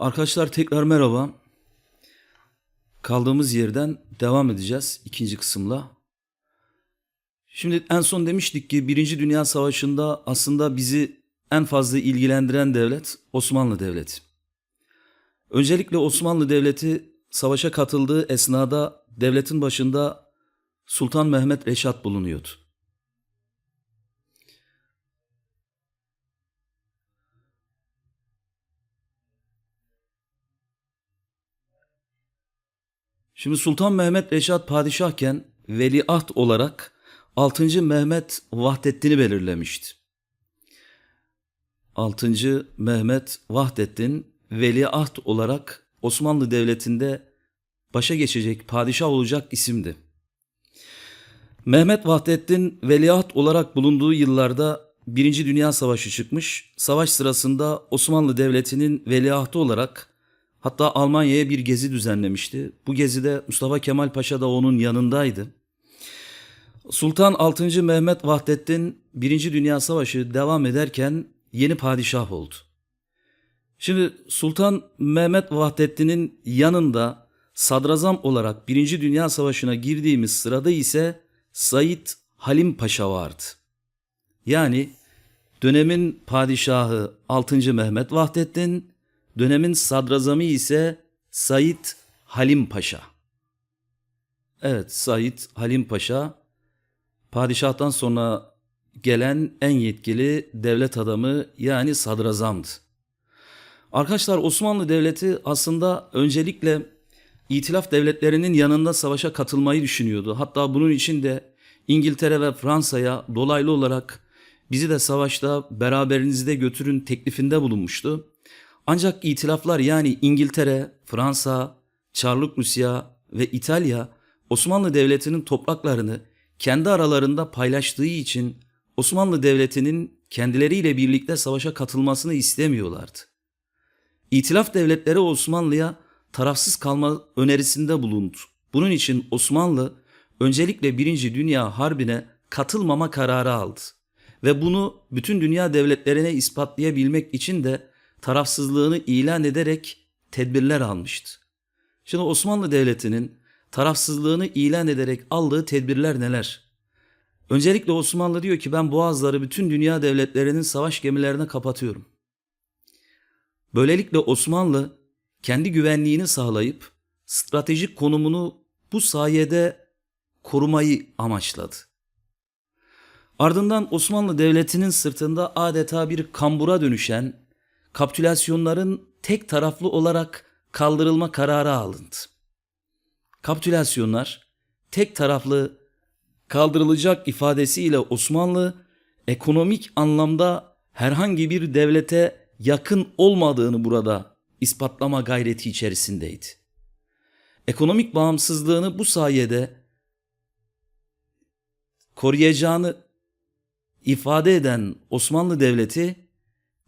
Arkadaşlar tekrar merhaba. Kaldığımız yerden devam edeceğiz ikinci kısımla. Şimdi en son demiştik ki Birinci Dünya Savaşı'nda aslında bizi en fazla ilgilendiren devlet Osmanlı Devleti. Öncelikle Osmanlı Devleti savaşa katıldığı esnada devletin başında Sultan Mehmet Reşat bulunuyordu. Şimdi Sultan Mehmet Reşat padişahken veliaht olarak 6. Mehmet Vahdettin'i belirlemişti. 6. Mehmet Vahdettin veliaht olarak Osmanlı Devleti'nde başa geçecek, padişah olacak isimdi. Mehmet Vahdettin veliaht olarak bulunduğu yıllarda Birinci Dünya Savaşı çıkmış. Savaş sırasında Osmanlı Devleti'nin veliahtı olarak Hatta Almanya'ya bir gezi düzenlemişti. Bu gezide Mustafa Kemal Paşa da onun yanındaydı. Sultan 6. Mehmet Vahdettin 1. Dünya Savaşı devam ederken yeni padişah oldu. Şimdi Sultan Mehmet Vahdettin'in yanında sadrazam olarak 1. Dünya Savaşı'na girdiğimiz sırada ise Said Halim Paşa vardı. Yani dönemin padişahı 6. Mehmet Vahdettin, Dönemin sadrazamı ise Said Halim Paşa. Evet Said Halim Paşa padişahtan sonra gelen en yetkili devlet adamı yani sadrazamdı. Arkadaşlar Osmanlı Devleti aslında öncelikle İtilaf devletlerinin yanında savaşa katılmayı düşünüyordu. Hatta bunun için de İngiltere ve Fransa'ya dolaylı olarak bizi de savaşta beraberinizde götürün teklifinde bulunmuştu. Ancak itilaflar yani İngiltere, Fransa, Çarlık Rusya ve İtalya Osmanlı Devleti'nin topraklarını kendi aralarında paylaştığı için Osmanlı Devleti'nin kendileriyle birlikte savaşa katılmasını istemiyorlardı. İtilaf devletleri Osmanlı'ya tarafsız kalma önerisinde bulundu. Bunun için Osmanlı öncelikle Birinci Dünya Harbi'ne katılmama kararı aldı. Ve bunu bütün dünya devletlerine ispatlayabilmek için de tarafsızlığını ilan ederek tedbirler almıştı. Şimdi Osmanlı Devleti'nin tarafsızlığını ilan ederek aldığı tedbirler neler? Öncelikle Osmanlı diyor ki ben boğazları bütün dünya devletlerinin savaş gemilerine kapatıyorum. Böylelikle Osmanlı kendi güvenliğini sağlayıp stratejik konumunu bu sayede korumayı amaçladı. Ardından Osmanlı Devleti'nin sırtında adeta bir kambura dönüşen kapitülasyonların tek taraflı olarak kaldırılma kararı alındı. Kapitülasyonlar tek taraflı kaldırılacak ifadesiyle Osmanlı ekonomik anlamda herhangi bir devlete yakın olmadığını burada ispatlama gayreti içerisindeydi. Ekonomik bağımsızlığını bu sayede koruyacağını ifade eden Osmanlı Devleti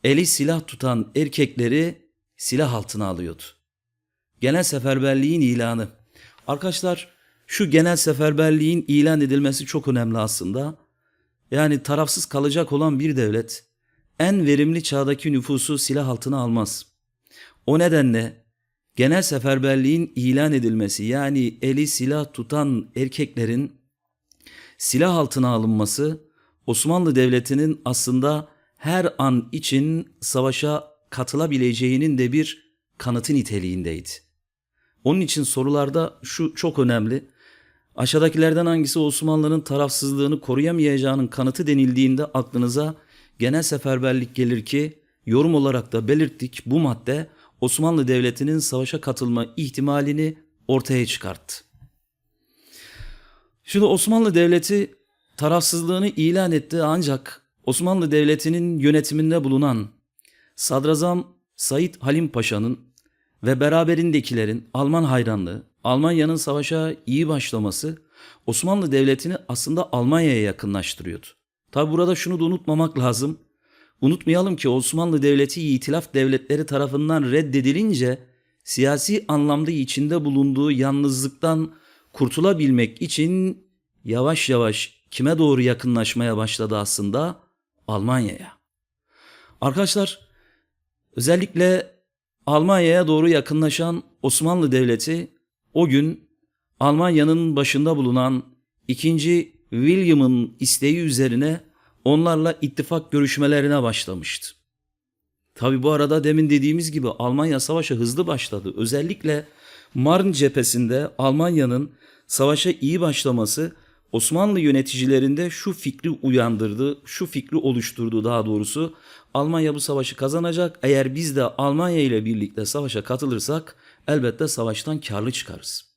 eli silah tutan erkekleri silah altına alıyordu. Genel seferberliğin ilanı. Arkadaşlar şu genel seferberliğin ilan edilmesi çok önemli aslında. Yani tarafsız kalacak olan bir devlet en verimli çağdaki nüfusu silah altına almaz. O nedenle genel seferberliğin ilan edilmesi yani eli silah tutan erkeklerin silah altına alınması Osmanlı Devleti'nin aslında her an için savaşa katılabileceğinin de bir kanıtı niteliğindeydi. Onun için sorularda şu çok önemli. Aşağıdakilerden hangisi Osmanlı'nın tarafsızlığını koruyamayacağının kanıtı denildiğinde aklınıza genel seferberlik gelir ki yorum olarak da belirttik bu madde Osmanlı Devleti'nin savaşa katılma ihtimalini ortaya çıkarttı. Şimdi Osmanlı Devleti tarafsızlığını ilan etti ancak Osmanlı Devleti'nin yönetiminde bulunan Sadrazam Said Halim Paşa'nın ve beraberindekilerin Alman hayranlığı, Almanya'nın savaşa iyi başlaması, Osmanlı Devleti'ni aslında Almanya'ya yakınlaştırıyordu. Tabi burada şunu da unutmamak lazım. Unutmayalım ki Osmanlı Devleti itilaf devletleri tarafından reddedilince siyasi anlamda içinde bulunduğu yalnızlıktan kurtulabilmek için yavaş yavaş kime doğru yakınlaşmaya başladı aslında? Almanya'ya. Arkadaşlar özellikle Almanya'ya doğru yakınlaşan Osmanlı Devleti o gün Almanya'nın başında bulunan 2. William'ın isteği üzerine onlarla ittifak görüşmelerine başlamıştı. Tabi bu arada demin dediğimiz gibi Almanya savaşa hızlı başladı. Özellikle Marne cephesinde Almanya'nın savaşa iyi başlaması Osmanlı yöneticilerinde şu fikri uyandırdı, şu fikri oluşturdu daha doğrusu. Almanya bu savaşı kazanacak. Eğer biz de Almanya ile birlikte savaşa katılırsak elbette savaştan karlı çıkarız.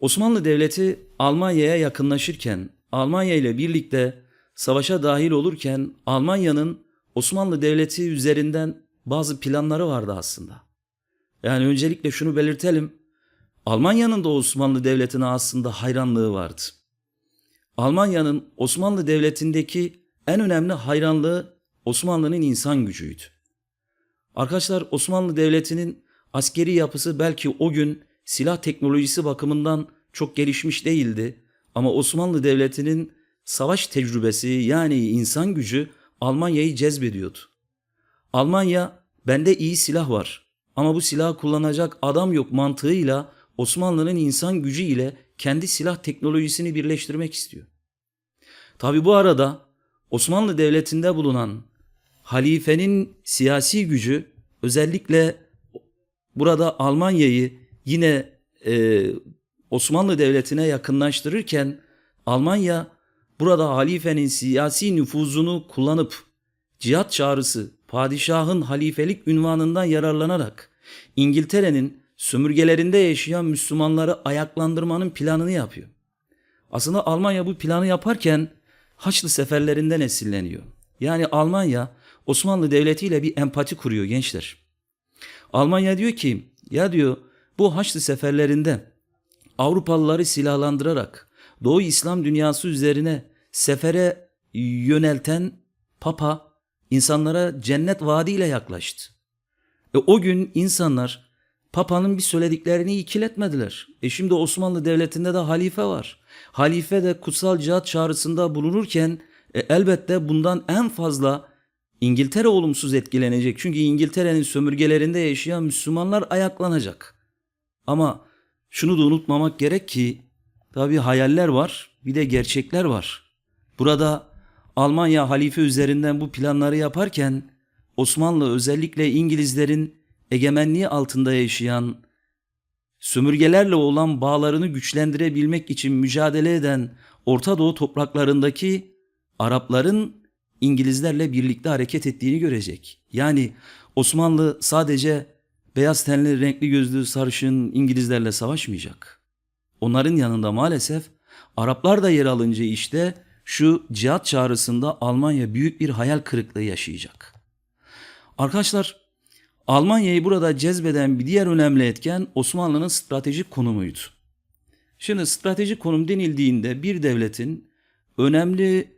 Osmanlı Devleti Almanya'ya yakınlaşırken, Almanya ile birlikte savaşa dahil olurken Almanya'nın Osmanlı Devleti üzerinden bazı planları vardı aslında. Yani öncelikle şunu belirtelim. Almanya'nın da Osmanlı Devleti'ne aslında hayranlığı vardı. Almanya'nın Osmanlı Devleti'ndeki en önemli hayranlığı Osmanlı'nın insan gücüydü. Arkadaşlar Osmanlı Devleti'nin askeri yapısı belki o gün silah teknolojisi bakımından çok gelişmiş değildi ama Osmanlı Devleti'nin savaş tecrübesi yani insan gücü Almanya'yı cezbediyordu. Almanya bende iyi silah var ama bu silahı kullanacak adam yok mantığıyla Osmanlı'nın insan gücü ile kendi silah teknolojisini birleştirmek istiyor. Tabi bu arada Osmanlı Devleti'nde bulunan halifenin siyasi gücü özellikle burada Almanya'yı yine e, Osmanlı Devleti'ne yakınlaştırırken Almanya burada halifenin siyasi nüfuzunu kullanıp cihat çağrısı padişahın halifelik ünvanından yararlanarak İngiltere'nin sömürgelerinde yaşayan Müslümanları ayaklandırmanın planını yapıyor. Aslında Almanya bu planı yaparken Haçlı seferlerinden esilleniyor. Yani Almanya Osmanlı Devleti ile bir empati kuruyor gençler. Almanya diyor ki ya diyor bu Haçlı seferlerinde Avrupalıları silahlandırarak Doğu İslam dünyası üzerine sefere yönelten Papa insanlara cennet vaadiyle yaklaştı. E o gün insanlar Papa'nın bir söylediklerini ikiletmediler. E şimdi Osmanlı Devleti'nde de halife var. Halife de kutsal cihat çağrısında bulunurken e, elbette bundan en fazla İngiltere olumsuz etkilenecek. Çünkü İngiltere'nin sömürgelerinde yaşayan Müslümanlar ayaklanacak. Ama şunu da unutmamak gerek ki tabi hayaller var bir de gerçekler var. Burada Almanya halife üzerinden bu planları yaparken Osmanlı özellikle İngilizlerin egemenliği altında yaşayan, sömürgelerle olan bağlarını güçlendirebilmek için mücadele eden Orta Doğu topraklarındaki Arapların İngilizlerle birlikte hareket ettiğini görecek. Yani Osmanlı sadece beyaz tenli, renkli gözlü, sarışın İngilizlerle savaşmayacak. Onların yanında maalesef Araplar da yer alınca işte şu cihat çağrısında Almanya büyük bir hayal kırıklığı yaşayacak. Arkadaşlar Almanya'yı burada cezbeden bir diğer önemli etken Osmanlı'nın stratejik konumuydu. Şimdi stratejik konum denildiğinde bir devletin önemli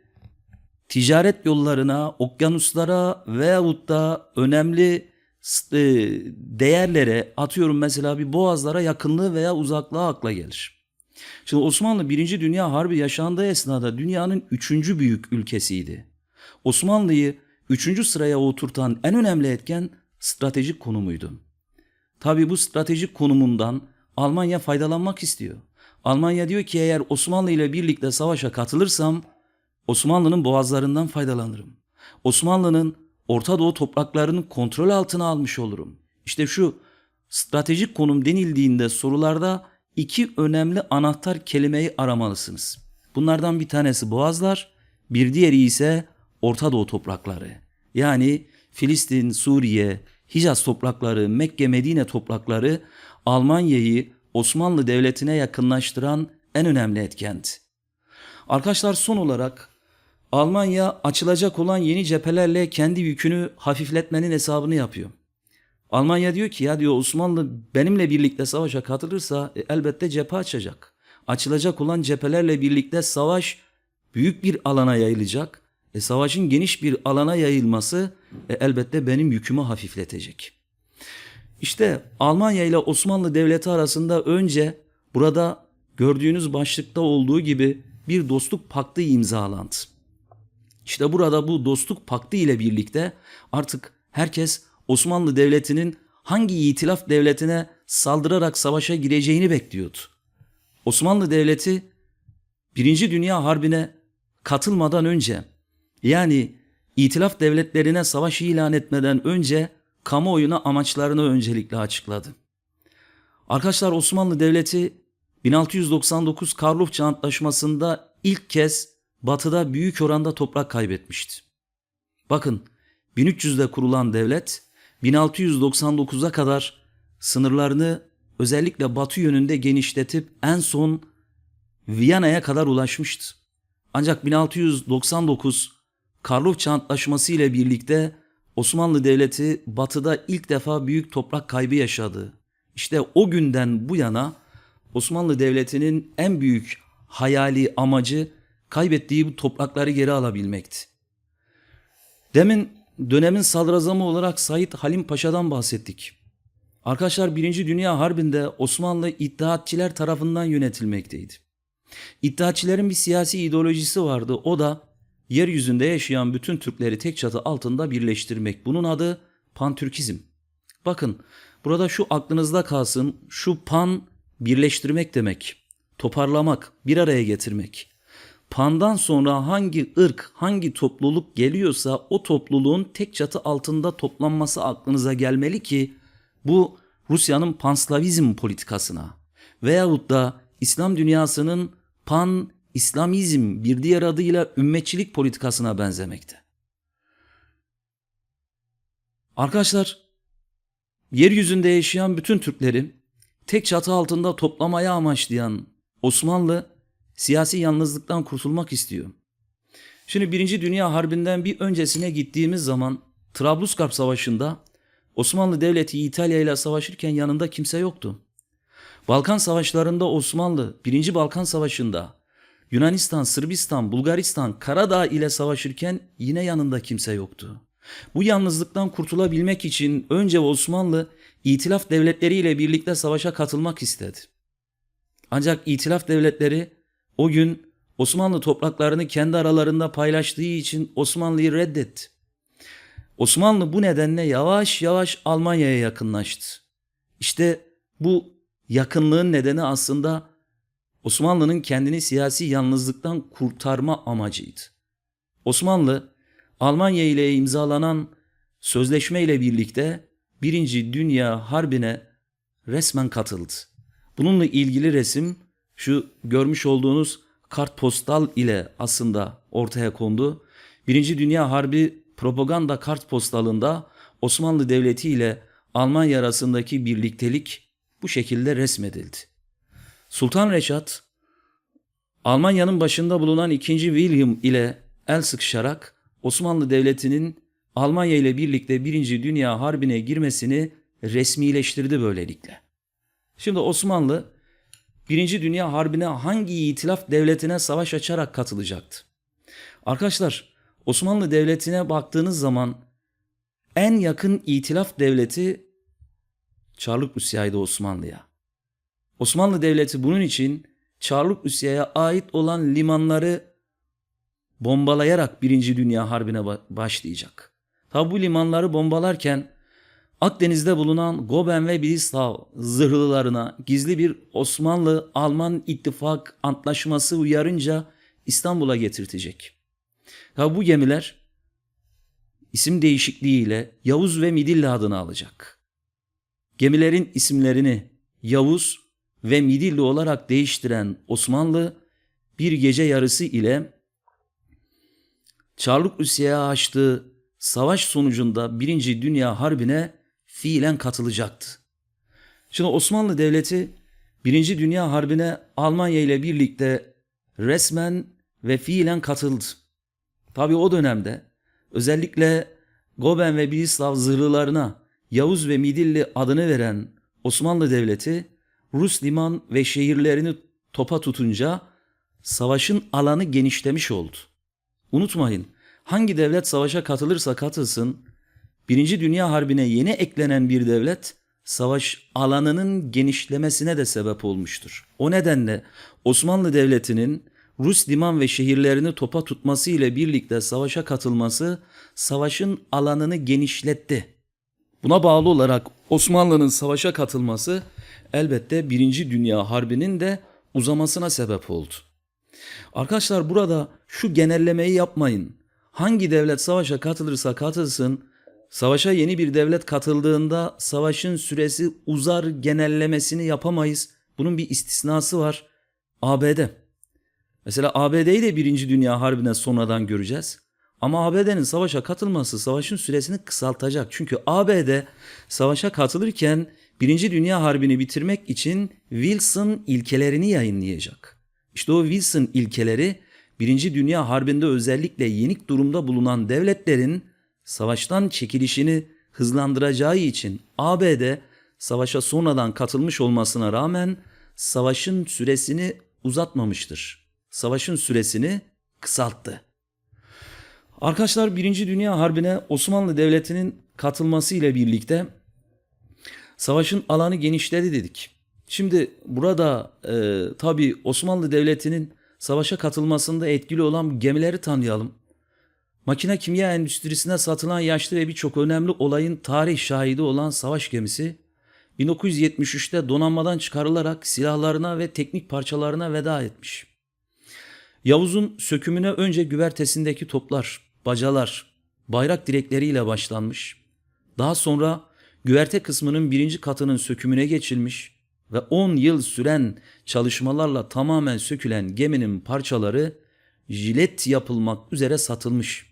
ticaret yollarına, okyanuslara veyahut da önemli e, değerlere atıyorum mesela bir boğazlara yakınlığı veya uzaklığı akla gelir. Şimdi Osmanlı 1. Dünya Harbi yaşandığı esnada dünyanın 3. büyük ülkesiydi. Osmanlı'yı 3. sıraya oturtan en önemli etken stratejik konumuydu. Tabi bu stratejik konumundan Almanya faydalanmak istiyor. Almanya diyor ki eğer Osmanlı ile birlikte savaşa katılırsam Osmanlı'nın boğazlarından faydalanırım. Osmanlı'nın Orta Doğu topraklarını kontrol altına almış olurum. İşte şu stratejik konum denildiğinde sorularda iki önemli anahtar kelimeyi aramalısınız. Bunlardan bir tanesi Boğazlar, bir diğeri ise Orta Doğu toprakları. Yani Filistin, Suriye, Hicaz toprakları, Mekke, Medine toprakları Almanya'yı Osmanlı Devleti'ne yakınlaştıran en önemli etkendi. Arkadaşlar son olarak Almanya açılacak olan yeni cephelerle kendi yükünü hafifletmenin hesabını yapıyor. Almanya diyor ki ya diyor Osmanlı benimle birlikte savaşa katılırsa e, elbette cephe açacak. açılacak olan cephelerle birlikte savaş büyük bir alana yayılacak. E, savaşın geniş bir alana yayılması e, elbette benim yükümü hafifletecek. İşte Almanya ile Osmanlı Devleti arasında önce burada gördüğünüz başlıkta olduğu gibi bir dostluk paktı imzalandı. İşte burada bu dostluk paktı ile birlikte artık herkes Osmanlı Devleti'nin hangi itilaf devletine saldırarak savaşa gireceğini bekliyordu. Osmanlı Devleti Birinci Dünya Harbi'ne katılmadan önce yani itilaf devletlerine savaş ilan etmeden önce kamuoyuna amaçlarını öncelikle açıkladı. Arkadaşlar Osmanlı Devleti 1699 Karlofça Antlaşması'nda ilk kez batıda büyük oranda toprak kaybetmişti. Bakın 1300'de kurulan devlet 1699'a kadar sınırlarını özellikle batı yönünde genişletip en son Viyana'ya kadar ulaşmıştı. Ancak 1699 Karlofça Antlaşması ile birlikte Osmanlı Devleti batıda ilk defa büyük toprak kaybı yaşadı. İşte o günden bu yana Osmanlı Devleti'nin en büyük hayali amacı kaybettiği bu toprakları geri alabilmekti. Demin dönemin sadrazamı olarak Said Halim Paşa'dan bahsettik. Arkadaşlar Birinci Dünya Harbi'nde Osmanlı İttihatçiler tarafından yönetilmekteydi. İttihatçilerin bir siyasi ideolojisi vardı. O da yeryüzünde yaşayan bütün Türkleri tek çatı altında birleştirmek. Bunun adı pantürkizm. Bakın burada şu aklınızda kalsın. Şu pan birleştirmek demek. Toparlamak, bir araya getirmek. Pandan sonra hangi ırk, hangi topluluk geliyorsa o topluluğun tek çatı altında toplanması aklınıza gelmeli ki bu Rusya'nın panslavizm politikasına veyahut da İslam dünyasının pan İslamizm bir diğer adıyla ümmetçilik politikasına benzemekte. Arkadaşlar, yeryüzünde yaşayan bütün Türkleri tek çatı altında toplamaya amaçlayan Osmanlı siyasi yalnızlıktan kurtulmak istiyor. Şimdi Birinci Dünya Harbi'nden bir öncesine gittiğimiz zaman Trablusgarp Savaşı'nda Osmanlı Devleti İtalya ile savaşırken yanında kimse yoktu. Balkan Savaşları'nda Osmanlı 1. Balkan Savaşı'nda Yunanistan, Sırbistan, Bulgaristan, Karadağ ile savaşırken yine yanında kimse yoktu. Bu yalnızlıktan kurtulabilmek için önce Osmanlı İtilaf devletleri ile birlikte savaşa katılmak istedi. Ancak İtilaf devletleri o gün Osmanlı topraklarını kendi aralarında paylaştığı için Osmanlı'yı reddetti. Osmanlı bu nedenle yavaş yavaş Almanya'ya yakınlaştı. İşte bu yakınlığın nedeni aslında Osmanlı'nın kendini siyasi yalnızlıktan kurtarma amacıydı. Osmanlı Almanya ile imzalanan sözleşme ile birlikte Birinci Dünya Harbi'ne resmen katıldı. Bununla ilgili resim şu görmüş olduğunuz kartpostal ile aslında ortaya kondu. Birinci Dünya Harbi propaganda kartpostalında Osmanlı Devleti ile Almanya arasındaki birliktelik bu şekilde resmedildi. Sultan Reşat Almanya'nın başında bulunan 2. William ile el sıkışarak Osmanlı Devleti'nin Almanya ile birlikte 1. Dünya Harbi'ne girmesini resmileştirdi böylelikle. Şimdi Osmanlı 1. Dünya Harbi'ne hangi itilaf devletine savaş açarak katılacaktı? Arkadaşlar Osmanlı Devleti'ne baktığınız zaman en yakın itilaf devleti Çarlık Rusya'ydı Osmanlı'ya. Osmanlı Devleti bunun için Çarlık Rusya'ya ait olan limanları bombalayarak Birinci Dünya Harbi'ne başlayacak. Tabi bu limanları bombalarken Akdeniz'de bulunan Goben ve Bidislav zırhlılarına gizli bir Osmanlı-Alman ittifak antlaşması uyarınca İstanbul'a getirtecek. Tabi bu gemiler isim değişikliğiyle Yavuz ve Midilli adını alacak. Gemilerin isimlerini Yavuz ve Midilli olarak değiştiren Osmanlı bir gece yarısı ile Çarlık Rusya'ya açtığı savaş sonucunda Birinci Dünya Harbi'ne fiilen katılacaktı. Şimdi Osmanlı Devleti Birinci Dünya Harbi'ne Almanya ile birlikte resmen ve fiilen katıldı. Tabi o dönemde özellikle Goben ve Bidislav zırhlılarına Yavuz ve Midilli adını veren Osmanlı Devleti Rus liman ve şehirlerini topa tutunca savaşın alanı genişlemiş oldu. Unutmayın hangi devlet savaşa katılırsa katılsın Birinci Dünya Harbi'ne yeni eklenen bir devlet savaş alanının genişlemesine de sebep olmuştur. O nedenle Osmanlı Devleti'nin Rus liman ve şehirlerini topa tutması ile birlikte savaşa katılması savaşın alanını genişletti. Buna bağlı olarak Osmanlı'nın savaşa katılması elbette Birinci Dünya Harbi'nin de uzamasına sebep oldu. Arkadaşlar burada şu genellemeyi yapmayın. Hangi devlet savaşa katılırsa katılsın, savaşa yeni bir devlet katıldığında savaşın süresi uzar genellemesini yapamayız. Bunun bir istisnası var. ABD. Mesela ABD'yi de Birinci Dünya Harbi'ne sonradan göreceğiz. Ama ABD'nin savaşa katılması savaşın süresini kısaltacak. Çünkü ABD savaşa katılırken Birinci Dünya Harbi'ni bitirmek için Wilson ilkelerini yayınlayacak. İşte o Wilson ilkeleri Birinci Dünya Harbi'nde özellikle yenik durumda bulunan devletlerin savaştan çekilişini hızlandıracağı için ABD savaşa sonradan katılmış olmasına rağmen savaşın süresini uzatmamıştır. Savaşın süresini kısalttı. Arkadaşlar Birinci Dünya Harbi'ne Osmanlı Devleti'nin katılması ile birlikte savaşın alanı genişledi dedik. Şimdi burada e, tabi Osmanlı Devleti'nin savaşa katılmasında etkili olan gemileri tanıyalım. Makine kimya endüstrisine satılan yaşlı ve birçok önemli olayın tarih şahidi olan savaş gemisi 1973'te donanmadan çıkarılarak silahlarına ve teknik parçalarına veda etmiş. Yavuz'un sökümüne önce güvertesindeki toplar, bacalar, bayrak direkleriyle başlanmış. Daha sonra güverte kısmının birinci katının sökümüne geçilmiş ve 10 yıl süren çalışmalarla tamamen sökülen geminin parçaları jilet yapılmak üzere satılmış.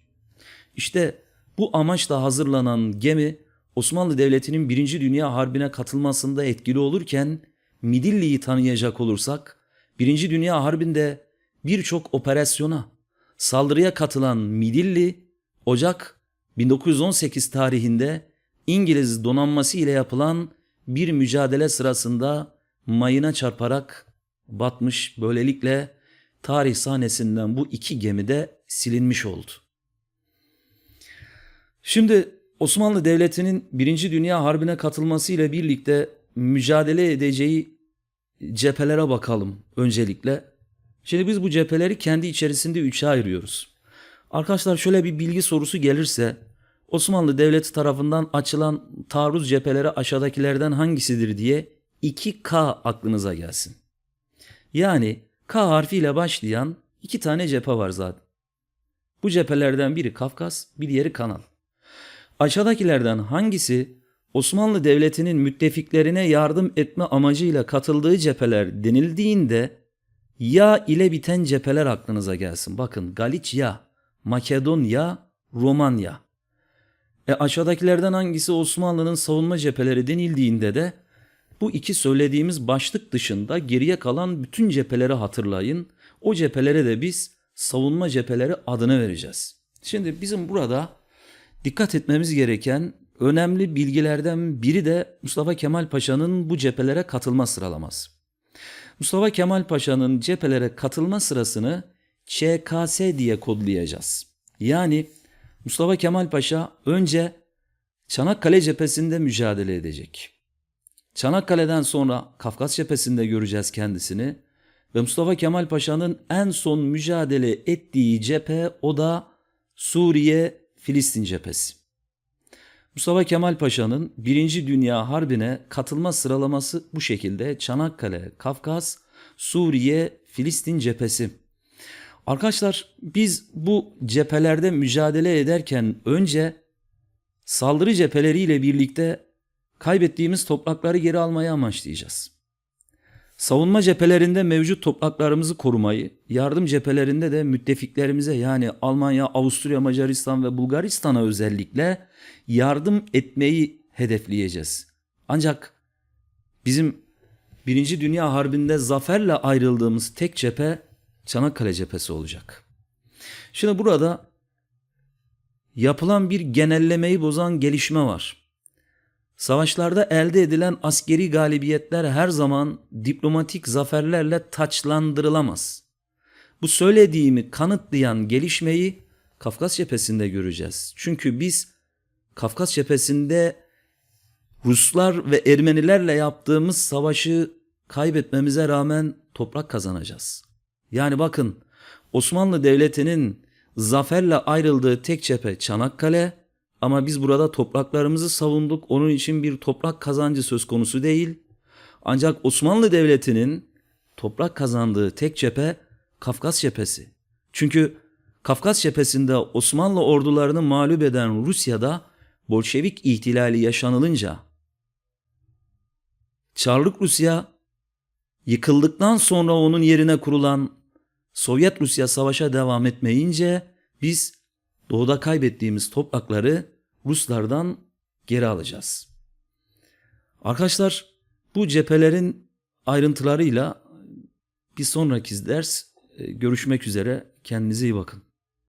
İşte bu amaçla hazırlanan gemi Osmanlı Devleti'nin Birinci Dünya Harbi'ne katılmasında etkili olurken Midilli'yi tanıyacak olursak Birinci Dünya Harbi'nde birçok operasyona, saldırıya katılan Midilli Ocak 1918 tarihinde İngiliz donanması ile yapılan bir mücadele sırasında mayına çarparak batmış. Böylelikle tarih sahnesinden bu iki gemi de silinmiş oldu. Şimdi Osmanlı Devleti'nin Birinci Dünya Harbi'ne katılması ile birlikte mücadele edeceği cephelere bakalım öncelikle. Şimdi biz bu cepheleri kendi içerisinde üçe ayırıyoruz. Arkadaşlar şöyle bir bilgi sorusu gelirse Osmanlı Devleti tarafından açılan taarruz cepheleri aşağıdakilerden hangisidir diye 2K aklınıza gelsin. Yani K harfiyle başlayan iki tane cephe var zaten. Bu cephelerden biri Kafkas, bir diğeri Kanal. Aşağıdakilerden hangisi Osmanlı Devleti'nin müttefiklerine yardım etme amacıyla katıldığı cepheler denildiğinde ya ile biten cepheler aklınıza gelsin. Bakın Galicia, Makedonya, Romanya. E aşağıdakilerden hangisi Osmanlı'nın savunma cepheleri denildiğinde de bu iki söylediğimiz başlık dışında geriye kalan bütün cepheleri hatırlayın. O cephelere de biz savunma cepheleri adını vereceğiz. Şimdi bizim burada dikkat etmemiz gereken önemli bilgilerden biri de Mustafa Kemal Paşa'nın bu cephelere katılma sıralaması. Mustafa Kemal Paşa'nın cephelere katılma sırasını ÇKS diye kodlayacağız. Yani Mustafa Kemal Paşa önce Çanakkale cephesinde mücadele edecek. Çanakkale'den sonra Kafkas cephesinde göreceğiz kendisini ve Mustafa Kemal Paşa'nın en son mücadele ettiği cephe o da Suriye Filistin cephesi. Mustafa Kemal Paşa'nın Birinci Dünya Harbi'ne katılma sıralaması bu şekilde Çanakkale, Kafkas, Suriye, Filistin cephesi. Arkadaşlar biz bu cephelerde mücadele ederken önce saldırı cepheleriyle birlikte kaybettiğimiz toprakları geri almayı amaçlayacağız. Savunma cephelerinde mevcut topraklarımızı korumayı, yardım cephelerinde de müttefiklerimize yani Almanya, Avusturya, Macaristan ve Bulgaristan'a özellikle yardım etmeyi hedefleyeceğiz. Ancak bizim Birinci Dünya Harbi'nde zaferle ayrıldığımız tek cephe Çanakkale cephesi olacak. Şimdi burada yapılan bir genellemeyi bozan gelişme var. Savaşlarda elde edilen askeri galibiyetler her zaman diplomatik zaferlerle taçlandırılamaz. Bu söylediğimi kanıtlayan gelişmeyi Kafkas cephesinde göreceğiz. Çünkü biz Kafkas cephesinde Ruslar ve Ermenilerle yaptığımız savaşı kaybetmemize rağmen toprak kazanacağız. Yani bakın Osmanlı Devleti'nin zaferle ayrıldığı tek cephe Çanakkale ama biz burada topraklarımızı savunduk. Onun için bir toprak kazancı söz konusu değil. Ancak Osmanlı Devleti'nin toprak kazandığı tek cephe Kafkas cephesi. Çünkü Kafkas cephesinde Osmanlı ordularını mağlup eden Rusya'da Bolşevik ihtilali yaşanılınca Çarlık Rusya yıkıldıktan sonra onun yerine kurulan Sovyet Rusya savaşa devam etmeyince biz doğuda kaybettiğimiz toprakları Ruslardan geri alacağız. Arkadaşlar bu cephelerin ayrıntılarıyla bir sonraki ders e, görüşmek üzere. Kendinize iyi bakın.